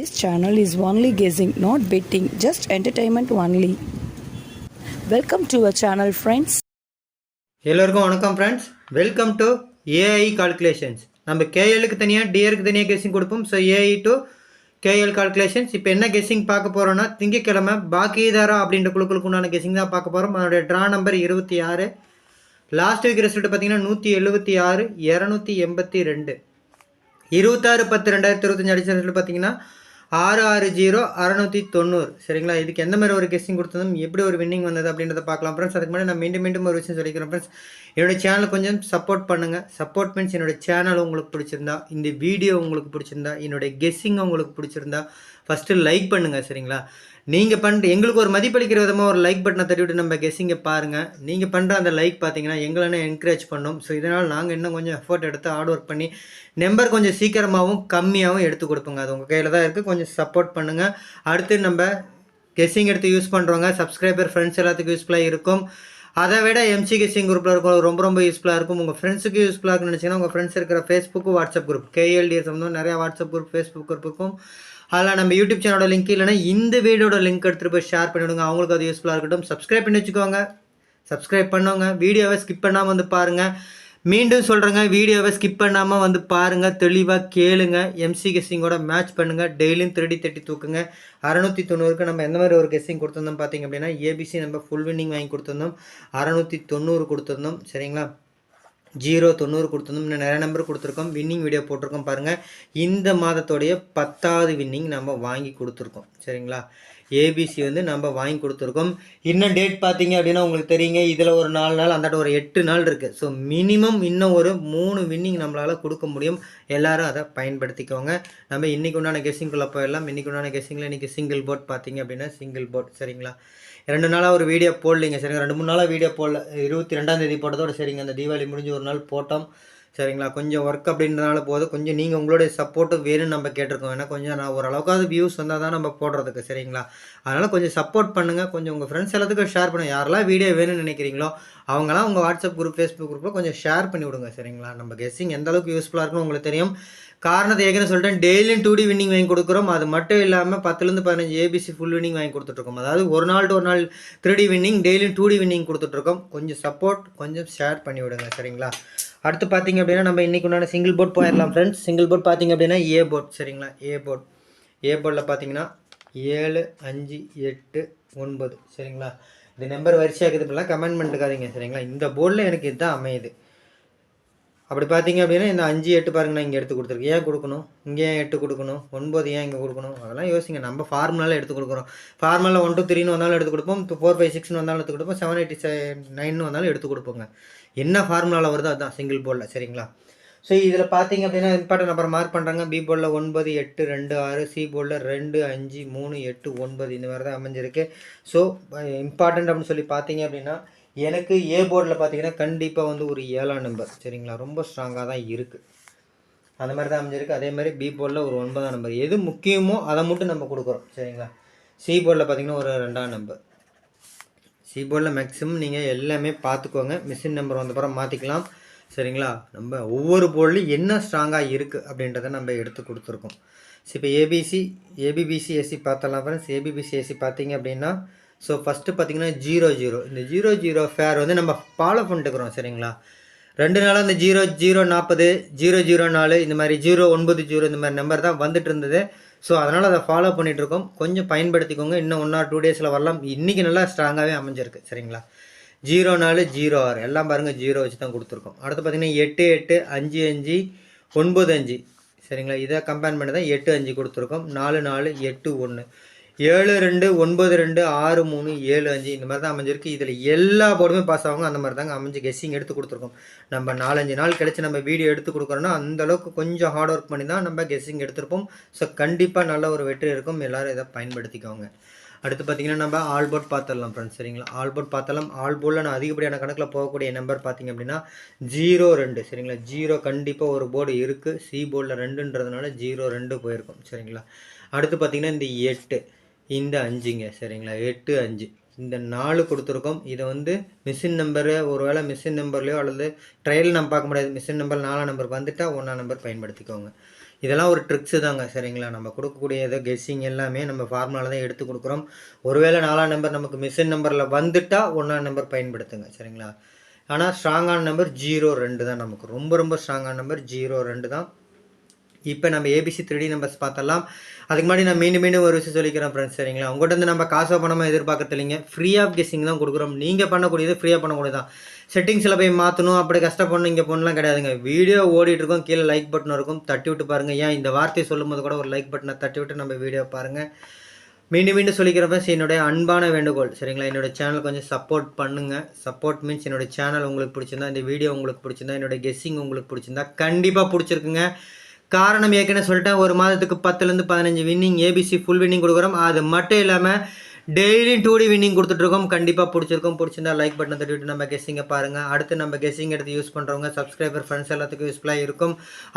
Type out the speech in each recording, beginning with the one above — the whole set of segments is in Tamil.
This channel is only guessing, not betting, just entertainment only. Welcome to our channel friends. எல்லோருக்கும் வணக்கம் friends welcome to AI calculations நம்ம கேஎலுக்கு தனியாக டிஏருக்கு தனியாக கெஸ்ஸிங் கொடுப்போம். So AI to KL calculations இப்போ என்ன கெஸ்ஸிங் பார்க்க போகிறோன்னா திங்கக்கிழமை பாக்கிதாரா அப்படின்ற குழுக்களுக்கு உண்டான கெஸ்ஸிங் தான் பார்க்க போகிறோம் அதனுடைய ட்ரா நம்பர் இருபத்தி ஆறு. லாஸ்ட் வீக் ரிசல்ட் பார்த்தீங்கன்னா நூற்றி எழுபத்தி ஆறு இரநூத்தி எண்பத்தி ரெண்டு. இருபத்தாறு பத்து ரெண்டாயிரத்தி இருபத்தஞ்சு அடிச்ச ரிசல்ட் பார்த்தீங்கன்னா ஆறு ஆறு ஜீரோ அறநூற்றி தொண்ணூறு. சரிங்களா? இதுக்கு எந்த மாதிரி ஒரு கெஸ்டிங் கொடுத்ததும் எப்படி ஒரு வின்னிங் வந்தது அப்படின்றத பார்க்கலாம் ஃப்ரெண்ட்ஸ் அதுக்கு முன்னாடி நான் மீண்டும் மீண்டும் ஒரு விஷயம் சொல்லிக்கிறேன் ஃப்ரெண்ட்ஸ் என்னோட சேனல் கொஞ்சம் சப்போர்ட் பண்ணுங்கள் சப்போர்ட் மீன்ஸ் என்னோட சேனல் உங்களுக்கு பிடிச்சிருந்தா இந்த வீடியோ உங்களுக்கு பிடிச்சிருந்தா என்னோடய கெஸ்ஸிங் உங்களுக்கு பிடிச்சிருந்தா ஃபஸ்ட்டு லைக் பண்ணுங்கள் சரிங்களா? நீங்கள் பண்ணுற எங்களுக்கு ஒரு மதிப்பளிக்கிற விதமாக ஒரு லைக் பட்டனை தட்டிவிட்டு நம்ம கெஸ்ஸிங்கை பாருங்கள் நீங்கள் பண்ணுற அந்த லைக் பார்த்தீங்கன்னா எங்களை என்கரேஜ் பண்ணோம். ஸோ இதனால் நாங்கள் இன்னும் கொஞ்சம் எஃபர்ட் எடுத்து ஹார்ட் ஒர்க் பண்ணி நம்பர் கொஞ்சம் சீக்கிரமாகவும் கம்மியாகவும் எடுத்து கொடுப்போங்க. அது உங்கள் கையில் தான் இருக்குது கொஞ்சம் சப்போர்ட் பண்ணுங்கள் அடுத்து நம்ம கெஸ்ஸிங் எடுத்து யூஸ் பண்ணுறவங்க சப்ஸ்கிரைபர் ஃப்ரெண்ட்ஸ் எல்லாத்துக்கும் யூஸ்ஃபுல்லாக இருக்கும். அதை விட எம்சி கெஸ்ஸிங் குரூப்பில் இருக்கும் ரொம்ப ரொம்ப யூஸ்ஃபுல்லாக இருக்கும். உங்கள் ஃப்ரெண்ட்ஸுக்கு யூஸ்ஃபுல்லாக இருக்குன்னு நினச்சிங்கன்னா உங்கள் ஃப்ரெண்ட்ஸ் இருக்கிற ஃபேஸ்புக்கு வாட்ஸ்அப் குரூப் கேஎல்டி சம்மந்தம் நிறையா வாட்ஸ்அப் குரூப் ஃபேஸ்புக் குரூப் இருக்கும் அதில் நம்ம யூடியூப் சேனலோட லிங்க் இல்லைனா இந்த வீடியோட லிங்க் எடுத்துகிட்டு போய் ஷேர் பண்ணிவிடுங்க அவங்களுக்கு அது யூஸ்ஃபுல்லாக இருக்கட்டும். சப்ஸ்கிரைப் பண்ணி வச்சுக்கோங்க. சப்ஸ்கிரைப் பண்ணவங்க வீடியோவை ஸ்கிப் பண்ணாமல் வந்து பாருங்கள் மீண்டும் சொல்கிறேங்க வீடியோவை ஸ்கிப் பண்ணாமல் வந்து பாருங்கள் தெளிவாக கேளுங்க. எம்சி கெஸ்ஸிங்கோட மேட்ச் பண்ணுங்கள் டெய்லியும் திருடி தட்டி தூக்குங்க. அறநூற்றி தொண்ணூறுக்கு நம்ம எந்த மாதிரி ஒரு கெஸ்ஸிங் கொடுத்துருந்தோம் பார்த்தீங்க அப்படின்னா ஏபிசி நம்ம ஃபுல் வின்னிங் வாங்கி கொடுத்துருந்தோம். அறநூற்றி தொண்ணூறு கொடுத்துருந்தோம். சரிங்களா? ஜீரோ தொண்ணூறு கொடுத்துருந்தோம். இன்னும் நிறைய நம்பர் கொடுத்துருக்கோம். வின்னிங் வீடியோ போட்டிருக்கோம் பாருங்கள் இந்த மாதத்தோடைய பத்தாவது வின்னிங் நம்ம வாங்கி கொடுத்துருக்கோம். சரிங்களா? ஏபிசி வந்து நம்ம வாங்கி கொடுத்துருக்கோம். இன்னும் டேட் பார்த்தீங்க அப்படின்னா உங்களுக்கு தெரியுங்க. இதில் ஒரு நாலு நாள் அந்தாட்ட ஒரு எட்டு நாள் இருக்குது ஸோ மினிமம் இன்னும் ஒரு மூணு வின்னிங் நம்மளால் கொடுக்க முடியும். எல்லாரும் அதை பயன்படுத்திக்கோங்க. நம்ம இன்றைக்கு உண்டான கெஸ்ஸிங்குள்ளே போயிடலாம். இன்றைக்கு உண்டான கெஸ்ஸிங்கில் இன்றைக்கி சிங்கிள் போர்ட் பார்த்தீங்க அப்படின்னா சிங்கிள் போர்ட் சரிங்களா? ரெண்டு நாளாக ஒரு வீடியோ போடலைங்க. சரிங்க ரெண்டு மூணு நாளாக வீடியோ போடல. இருபத்தி ரெண்டாந்தேதி போட்டதோடு போட்டதோட சரிங்க. அந்த தீபாவளி முடிஞ்சு ஒரு நாள் போட்டோம். சரிங்களா? கொஞ்சம் ஒர்க் அப்படின்றனால போதும். கொஞ்சம் நீங்கள் உங்களுடைய சப்போர்ட்டும் வேணும்னு நம்ம கேட்டிருக்கோம். ஏன்னா கொஞ்சம் நான் ஓரளவுக்காவது வியூஸ் வந்தால் தான் நம்ம போடுறதுக்கு சரிங்களா? அதனால் கொஞ்சம் சப்போர்ட் பண்ணுங்கள் கொஞ்சம் உங்கள் ஃப்ரெண்ட்ஸ் எல்லாத்துக்கும் ஷேர் பண்ணுங்கள் யாரெல்லாம் வீடியோ வேணும்னு நினைக்கிறீங்களோ அவங்களாம் உங்கள் வாட்ஸ்அப் குரூப் ஃபேஸ்புக் குரூப்பில் கொஞ்சம் ஷேர் பண்ணி விடுங்க சரிங்களா? நம்ம கெஸ்ஸிங் எந்த அளவுக்கு யூஸ்ஃபுல்லாக இருக்குன்னு உங்களுக்கு தெரியும். காரணத்தை ஏற்கனவே சொல்லிட்டேன். டெய்லியும் டூ டி வின்னிங் வாங்கி கொடுக்குறோம். அது மட்டும் இல்லாமல் பத்துலேருந்து பதினஞ்சு ஏபிசி ஃபுல் வின்னிங் வாங்கி கொடுத்துட்ருக்கோம். அதாவது ஒரு நாள் டு ஒரு நாள் த்ரீ டி வின்னிங் டெய்லியும் டூ டி வின்னிங் கொடுத்துட்ருக்கோம். கொஞ்சம் சப்போர்ட் கொஞ்சம் ஷேர் பண்ணி விடுங்க. சரிங்களா? அடுத்து பார்த்தீங்க அப்படின்னா நம்ம இன்றைக்கி உண்டான சிங்கிள் போர்ட் போயிடலாம் ஃப்ரெண்ட்ஸ் சிங்கிள் போர்ட் பார்த்தீங்க அப்படின்னா ஏ போர்ட் சரிங்களா? ஏ போர்ட் ஏ போர்டில் பார்த்தீங்கன்னா ஏழு அஞ்சு எட்டு ஒன்பது. சரிங்களா? இந்த நம்பர் வரிசையாக இருக்குதுலாம் கமெண்ட் பண்ணிருக்காதீங்க. சரிங்களா? இந்த போர்டில் எனக்கு இதுதான் அமையுது. அப்படி பார்த்தீங்க அப்படின்னா இந்த அஞ்சு எட்டு பாருங்க நான் இங்கே எடுத்து கொடுத்துருக்கேன். ஏன் கொடுக்கணும்? இங்கே ஏன் எட்டு கொடுக்கணும்? ஒன்பது ஏன் இங்கே கொடுக்கணும்? அதெல்லாம் யோசிங்க. நம்ம ஃபார்முலாவில் எடுத்து கொடுக்குறோம். ஃபார்முலா ஒன் டூ த்ரீன்னு வந்தாலும் எடுத்து கொடுப்போம். ஃபோர் ஃபைவ் சிக்ஸ்னு வந்தாலும் எடுத்து கொடுப்போம். செவன் எயிட்டி நைன்னு வந்தாலும் எடுத்து கொடுப்போங்க. என்ன ஃபார்முலாவில் வருதோ அதுதான். சிங்கிள் போர்டில் சரிங்களா? ஸோ இதில் பார்த்தீங்க அப்படின்னா இம்பார்ட்டன் நம்பர் மார்க் பண்ணுறாங்க பி போர்டில் ஒன்பது எட்டு ரெண்டு ஆறு. சி போர்டில் ரெண்டு அஞ்சு மூணு எட்டு ஒன்பது. இந்த மாதிரி தான் அமைஞ்சிருக்கு. ஸோ இம்பார்ட்டண்ட் அப்படின்னு சொல்லி பார்த்தீங்க அப்படின்னா எனக்கு ஏ போர்டில் பார்த்தீங்கன்னா கண்டிப்பாக வந்து ஒரு ஏழாம் நம்பர் சரிங்களா? ரொம்ப ஸ்ட்ராங்காக தான் இருக்குது அந்த மாதிரி தான் அமைஞ்சிருக்கு. அதே மாதிரி பி போர்டில் ஒரு ஒன்பதாம் நம்பர் எது முக்கியமோ அதை மட்டும் நம்ம கொடுக்குறோம் சரிங்களா? சி போர்டில் பார்த்தீங்கன்னா ஒரு ரெண்டாம் நம்பர் சி போர்டில் மேக்ஸிமம் நீங்கள் எல்லாமே பார்த்துக்கோங்க மிஷின் நம்பர் வந்தப்புறம் மாற்றிக்கலாம் சரிங்களா? நம்ம ஒவ்வொரு போர்ட்லையும் என்ன ஸ்ட்ராங்காக இருக்குது அப்படின்றத நம்ம எடுத்து கொடுத்துருக்கோம். ஸோ இப்போ ஏபிசி ஏபிபிசி ஏசி பார்த்தலாம் ஃப்ரெண்ட்ஸ் ஏபிபிசி ஏசி பார்த்தீங்க அப்படின்னா ஸோ ஃபஸ்ட்டு பார்த்தீங்கன்னா ஜீரோ ஜீரோ இந்த ஜீரோ ஜீரோ ஃபேர் வந்து நம்ம ஃபாலோ பண்ணிட்டுக்கிறோம் சரிங்களா? ரெண்டு நாளாக இந்த ஜீரோ ஜீரோ நாற்பது ஜீரோ ஜீரோ நாலு இந்த மாதிரி ஜீரோ ஒன்பது ஜீரோ இந்த மாதிரி நம்பர் தான் வந்துட்டு இருந்தது ஸோ அதனால் அதை ஃபாலோ பண்ணிகிட்ருக்கோம் கொஞ்சம் பயன்படுத்திக்கோங்க. இன்னும் ஒன் ஆர் டூ டேஸில் வரலாம். இன்றைக்கி நல்லா ஸ்ட்ராங்காகவே அமைஞ்சிருக்கு சரிங்களா? ஜீரோ நாலு ஜீரோ ஆறு. எல்லாம் பாருங்கள் ஜீரோ வச்சு தான் கொடுத்துருக்கோம். அடுத்து பார்த்தீங்கன்னா எட்டு எட்டு அஞ்சு அஞ்சு ஒன்பது அஞ்சு. சரிங்களா? இதை கம்பேர் பண்ணி தான் எட்டு அஞ்சு கொடுத்துருக்கோம். நாலு நாலு எட்டு ஒன்று. ஏழு ரெண்டு ஒன்பது ரெண்டு ஆறு மூணு ஏழு அஞ்சு இந்த மாதிரி தான் அமைஞ்சிருக்கு. இதில் எல்லா போர்டுமே பாஸ் ஆகும் அந்த மாதிரி தாங்க அமைஞ்சு கெஸ்ஸிங் எடுத்து கொடுத்துருக்கோம். நம்ம நாலஞ்சு நாள் கழிச்சு நம்ம வீடியோ எடுத்து கொடுக்குறோன்னா அந்த அளவுக்கு கொஞ்சம் ஹார்ட் ஒர்க் பண்ணி தான் நம்ம கெஸ்ஸிங் எடுத்திருப்போம். ஸோ கண்டிப்பாக நல்ல ஒரு வெற்றி இருக்கும். எல்லோரும் இதை பயன்படுத்திக்கோங்க. அடுத்து பார்த்தீங்கன்னா நம்ம ஆல் போர்ட் பார்த்துடலாம் ஃப்ரெண்ட்ஸ் சரிங்களா? ஆல் போர்ட் பார்த்தாலும் ஆல் போர்டில் நான் அதிகப்படியான கணக்கில் போகக்கூடிய நம்பர் பார்த்தீங்க அப்படின்னா ஜீரோ ரெண்டு. சரிங்களா? ஜீரோ கண்டிப்பாக ஒரு போர்டு இருக்குது சி போர்டில் ரெண்டுன்றதுனால ஜீரோ ரெண்டு போயிருக்கும். சரிங்களா? அடுத்து பார்த்தீங்கன்னா இந்த எட்டு. இந்த அஞ்சுங்க சரிங்களா? எட்டு அஞ்சு. இந்த நாலு கொடுத்துருக்கோம். இதை வந்து மிஷின் நம்பரு ஒருவேளை மிஷின் நம்பர்லையோ அல்லது ட்ரையல் நம்ம பார்க்க முடியாது. மிஷின் நம்பர் நாலாம் நம்பர் வந்துட்டால் ஒன்றாம் நம்பர் பயன்படுத்திக்கோங்க. இதெல்லாம் ஒரு ட்ரிக்ஸு தாங்க சரிங்களா? நம்ம கொடுக்கக்கூடிய ஏதோ கெஸ்ஸிங் எல்லாமே நம்ம ஃபார்முலாவில் தான் எடுத்து கொடுக்குறோம். ஒருவேளை நாலாம் நம்பர் நமக்கு மிஷின் நம்பரில் வந்துட்டால் ஒன்றாம் நம்பர் பயன்படுத்துங்க சரிங்களா? ஆனால் ஸ்ட்ராங்கான நம்பர் ஜீரோ ரெண்டு தான் நமக்கு. ரொம்ப ரொம்ப ஸ்ட்ராங்கான நம்பர் ஜீரோ ரெண்டு தான் இப்போ நம்ம ஏபிசி த்ரீ நம்பர்ஸ் பார்த்தலாம் அதுக்கு முன்னாடி நான் மீண்டும் மீண்டும் ஒரு விஷயம் சொல்லிக்கிறேன் ஃப்ரெண்ட்ஸ் சரிங்களா? உங்கள்கிட்ட வந்து நம்ம காசோ பணமாக எதிர்பார்க்கறது இல்லைங்க. ஃப்ரீ ஆஃப் கெஸ்ஸிங் தான் கொடுக்குறோம். நீங்கள் பண்ணக்கூடியது ஃப்ரீயாக பண்ணக்கூடியது தான் செட்டிங்ஸில் போய் மாற்றணும் அப்படி கஷ்டப்படணும் இங்கே பண்ணலாம் கிடையாதுங்க. வீடியோ ஓடிட்டு இருக்கோம் கீழே லைக் பட்டன் இருக்கும். தட்டி விட்டு பாருங்கள் ஏன் இந்த வார்த்தையை சொல்லும்போது கூட ஒரு லைக் பட்டனை தட்டி விட்டு நம்ம வீடியோ பாருங்கள் மீண்டும் மீண்டும் சொல்லிக்கிறப்ப என்னுடைய அன்பான வேண்டுகோள் சரிங்களா? என்னோட சேனல் கொஞ்சம் சப்போர்ட் பண்ணுங்கள் சப்போர்ட் மீன்ஸ் என்னோட சேனல் உங்களுக்கு பிடிச்சிருந்தா இந்த வீடியோ உங்களுக்கு பிடிச்சிருந்தா என்னோடய கெஸ்ஸிங் உங்களுக்கு பிடிச்சிருந்தா கண்டிப்பாக பிடிச்சிருக்குங்க. காரணம் ஏற்கனவே சொல்லிட்டேன். ஒரு மாதத்துக்கு பத்துலேருந்து பதினஞ்சு வின்னிங் ஏபிசி ஃபுல் வின்னிங் கொடுக்குறோம். அது மட்டும் இல்லாமல் டெய்லியும் டூ டி வின்னிங் கொடுத்துட்ருக்கோம் கண்டிப்பாக பிடிச்சிருக்கோம். பிடிச்சிருந்தா லைக் பட்டன் தட்டிவிட்டு நம்ம கெஸ்ஸிங்கை பாருங்கள் அடுத்து நம்ம கெஸ்ஸிங் எடுத்து யூஸ் பண்ணுறவங்க சப்ஸ்கிரைபர் ஃப்ரெண்ட்ஸ் எல்லாத்துக்கும் யூஸ்ஃபுல்லாக இருக்கும்.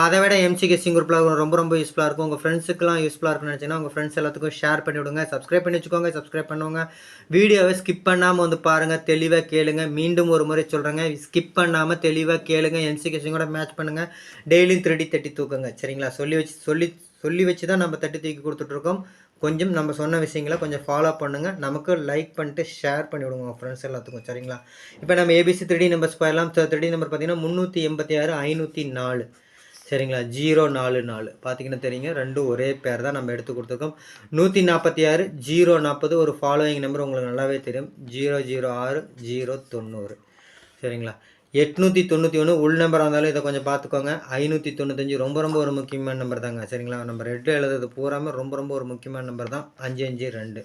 அதை விட எம்சி கெஸ்ஸிங் குரூப்பில் ரொம்ப ரொம்ப யூஸ்ஃபுல்லாக இருக்கும். உங்கள் ஃப்ரெண்ட்ஸுக்குலாம் யூஸ்ஃபுல்லாக இருக்கும்னு நினச்சிங்கன்னா உங்கள் ஃப்ரெண்ட்ஸ் எல்லாத்துக்கும் ஷேர் பண்ணி விடுங்க. சப்ஸ்கிரைப் பண்ணி வச்சுக்கோங்க. சப்ஸ்கிரைப் பண்ணுவாங்க வீடியோவை ஸ்கிப் பண்ணாமல் வந்து பாருங்கள் தெளிவாக கேளுங்க. மீண்டும் ஒரு முறை சொல்கிறேங்க ஸ்கிப் பண்ணாமல் தெளிவாக கேளுங்க. எம்சி கெஸ்ஸிங்கோட மேட்ச் பண்ணுங்கள் டெய்லியும் திருடி தட்டி தூக்குங்க. சரிங்களா? சொல்லி வச்சு சொல்லி சொல்லி வச்சு தான் நம்ம தட்டி தூக்கி கொடுத்துட்ருக்கோம் கொஞ்சம் நம்ம சொன்ன விஷயங்களை கொஞ்சம் ஃபாலோ பண்ணுங்கள் நமக்கு லைக் பண்ணிட்டு ஷேர் பண்ணி விடுங்க உங்கள் ஃப்ரெண்ட்ஸ் எல்லாத்துக்கும் சரிங்களா? இப்போ நம்ம ஏபிசி த்ரீ நம்பர்ஸ் போயிடலாம் த்ரீ நம்பர் பார்த்தீங்கன்னா முந்நூற்றி எண்பத்தி ஆறு ஐநூற்றி நாலு சரிங்களா? ஜீரோ நாலு நாலு. பார்த்தீங்கன்னா தெரியுங்க ரெண்டும் ஒரே பேர் தான் நம்ம எடுத்து கொடுத்துருக்கோம். நூற்றி நாற்பத்தி ஆறு ஜீரோ நாற்பது ஒரு ஃபாலோயிங் நம்பர் உங்களுக்கு நல்லாவே தெரியும். ஜீரோ ஜீரோ ஆறு ஜீரோ தொண்ணூறு சரிங்களா? எட்நூற்றி தொண்ணூற்றி ஒன்று உள் நம்பராக இருந்தாலும் இதை கொஞ்சம் பார்த்துக்கோங்க. ஐநூற்றி தொண்ணூத்தஞ்சு ரொம்ப ரொம்ப ஒரு முக்கியமான நம்பர் தாங்க. சரிங்களா? நம்ம ரெட்டு எழுதுறது பூராமல் ரொம்ப ரொம்ப ஒரு முக்கியமான நம்பர் தான். அஞ்சு அஞ்சு ரெண்டு.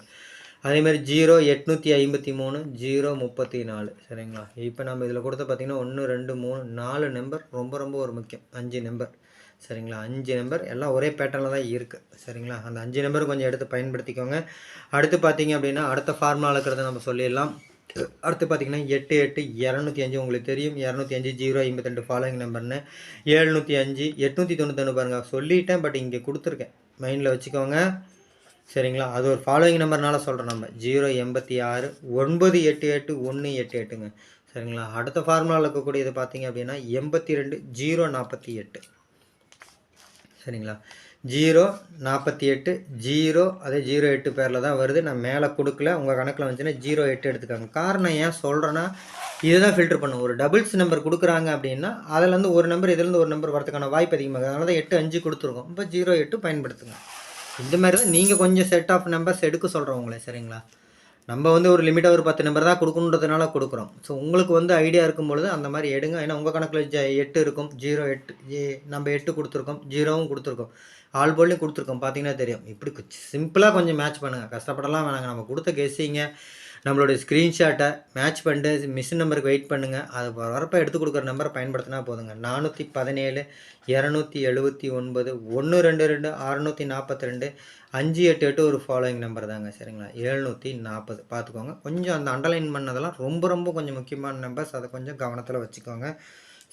அதேமாதிரி ஜீரோ எட்நூற்றி ஐம்பத்தி மூணு ஜீரோ முப்பத்தி நாலு. சரிங்களா? இப்போ நம்ம இதில் கொடுத்த பார்த்திங்கன்னா ஒன்று ரெண்டு மூணு நாலு நம்பர் ரொம்ப ரொம்ப ஒரு முக்கியம். அஞ்சு நம்பர் சரிங்களா? அஞ்சு நம்பர் எல்லாம் ஒரே பேட்டர்னில் தான் இருக்குது சரிங்களா? அந்த அஞ்சு நம்பர் கொஞ்சம் எடுத்து பயன்படுத்திக்கோங்க. அடுத்து பார்த்தீங்க அப்படின்னா அடுத்த ஃபார்முலா இருக்கிறத நம்ம சொல்லிடலாம். அடுத்து பார்த்தீங்கன்னா எட்டு எட்டு இரநூத்தி அஞ்சு உங்களுக்கு தெரியும். இரநூத்தி அஞ்சு ஜீரோ ஐம்பத்தெண்டு ஃபாலோயிங் நம்பர்னு ஏழ்நூற்றி அஞ்சு எட்நூற்றி தொண்ணூத்தொன்று பாருங்கள் சொல்லிட்டேன் பட் இங்கே கொடுத்துருக்கேன். மைண்டில் வச்சுக்கோங்க. சரிங்களா? அது ஒரு ஃபாலோயிங் நம்பர்னால சொல்கிறோம் நம்ம. ஜீரோ எண்பத்தி ஆறு ஒன்பது எட்டு எட்டு ஒன்று எட்டு எட்டுங்க. சரிங்களா? அடுத்த ஃபார்முலாவில் இருக்கக்கூடியது பார்த்தீங்க அப்படின்னா எண்பத்தி ரெண்டு ஜீரோ நாற்பத்தி எட்டு. சரிங்களா? ஜீரோ நாற்பத்தி எட்டு ஜீரோ அதே ஜீரோ எட்டு பேரில் தான் வருது. நான் மேலே கொடுக்கல. உங்கள் கணக்கில் வந்துச்சுன்னா ஜீரோ எட்டு எடுத்துக்காங்க. காரணம் ஏன் சொல்கிறேன்னா இதுதான் ஃபில்டர் பண்ணும். ஒரு டபுள்ஸ் நம்பர் கொடுக்குறாங்க அப்படின்னா அதுலேருந்து ஒரு நம்பர் இதுலேருந்து ஒரு நம்பர் வரதுக்கான வாய்ப்பு அதிகமாக அதனால தான் எட்டு அஞ்சு கொடுத்துருக்கோம். இப்போ ஜீரோ எட்டு பயன்படுத்துங்க. இந்த மாதிரி தான் நீங்கள் கொஞ்சம் செட் ஆஃப் நம்பர்ஸ் எடுக்க சொல்கிறோம் உங்களே சரிங்களா? நம்ம வந்து ஒரு லிமிட்டாக ஒரு பத்து நம்பர் தான் கொடுக்கணுன்றதுனால கொடுக்குறோம். ஸோ உங்களுக்கு வந்து ஐடியா இருக்கும் பொழுது அந்த மாதிரி எடுங்க. ஏன்னா உங்கள் கணக்கில் ஜ எட்டு இருக்கும். ஜீரோ எட்டு ஜி- நம்ம எட்டு கொடுத்துருக்கோம். ஜீரோவும் கொடுத்துருக்கோம். ஆல் போல்லையும் கொடுத்துருக்கோம். பார்த்தீங்கன்னா தெரியும். இப்படி சிம்பிளாக கொஞ்சம் மேட்ச் பண்ணுங்கள் கஷ்டப்படலாம் வேணாங்க. நம்ம கொடுத்த கெஸ்ஸிங்க நம்மளுடைய ஸ்க்ரீன்ஷாட்டை மேட்ச் பண்ணிட்டு மிஷின் நம்பருக்கு வெயிட் பண்ணுங்கள் அது வரப்போ எடுத்து கொடுக்குற நம்பரை பயன்படுத்தினா போதுங்க. நானூற்றி பதினேழு இரநூத்தி எழுபத்தி ஒன்பது ஒன்று ரெண்டு ரெண்டு அறநூற்றி நாற்பத்தி ரெண்டு அஞ்சு எட்டு எட்டு ஒரு ஃபாலோயிங் நம்பர் தாங்க. சரிங்களா? எழுநூற்றி நாற்பது பார்த்துக்கோங்க கொஞ்சம் அந்த அண்டர்லைன் பண்ணதெல்லாம் ரொம்ப ரொம்ப கொஞ்சம் முக்கியமான நம்பர்ஸ் அதை கொஞ்சம் கவனத்தில் வச்சுக்கோங்க.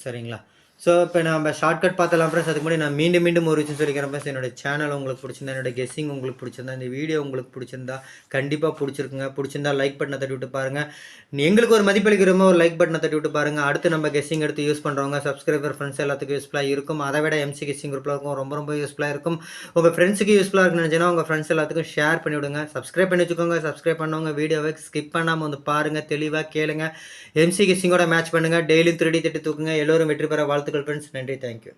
சரிங்களா? ஸோ இப்போ நம்ம ஷார்ட்கட் பார்த்தலாம் ஃப்ரெண்ட்ஸ் அதுக்கு முன்னாடி நான் மீண்டும் மீண்டும் ஒரு விஷயம் சொல்லிக்கிறேன் ஃப்ரெண்ட்ஸ் என்னோட சேனல் உங்களுக்கு பிடிச்சிருந்தா என்னோட கெஸ்ஸிங் உங்களுக்கு பிடிச்சிருந்தா இந்த வீடியோ உங்களுக்கு பிடிச்சிருந்தா கண்டிப்பாக பிடிச்சிருக்குங்க. பிடிச்சிருந்தா லைக் பட்டனை தட்டி விட்டு பாருங்கள் எங்களுக்கு ஒரு மதிப்பளிக்கிறோமோ ஒரு லைக் பட்டனை தட்டி விட்டு பாருங்கள் அடுத்து நம்ம கெஸ்ஸிங் எடுத்து யூஸ் பண்ணுறவங்க சப்ஸ்கிரைபர் ஃப்ரெண்ட்ஸ் எல்லாத்துக்கும் யூஸ்ஃபுல்லாக இருக்கும். அதை விட எம்சி கெஸ்ஸிங் குரூப்பில் இருக்கும் ரொம்ப ரொம்ப யூஸ்ஃபுல்லாக இருக்கும். உங்கள் ஃப்ரெண்ட்ஸுக்கு யூஸ்ஃபுல்லாக இருக்குன்னு நினச்சினா உங்கள் ஃப்ரெண்ட்ஸ் எல்லாத்துக்கும் ஷேர் பண்ணி விடுங்க. சப்ஸ்கிரைப் பண்ணி வச்சுக்கோங்க. சப்ஸ்கிரைப் பண்ணவங்க வீடியோவை ஸ்கிப் பண்ணாமல் வந்து பாருங்கள் தெளிவாக கேளுங்க. எம்சி கெஸ்ஸிங்கோட மேட்ச் பண்ணுங்கள் டெய்லியும் திருடி தட்டி தூக்குங்க. எல்லோரும் வெற்றி பெற வாழ்த்து வாழ்த்துக்கள் ஃப்ரெண்ட்ஸ் நன்றி தேங்க்யூ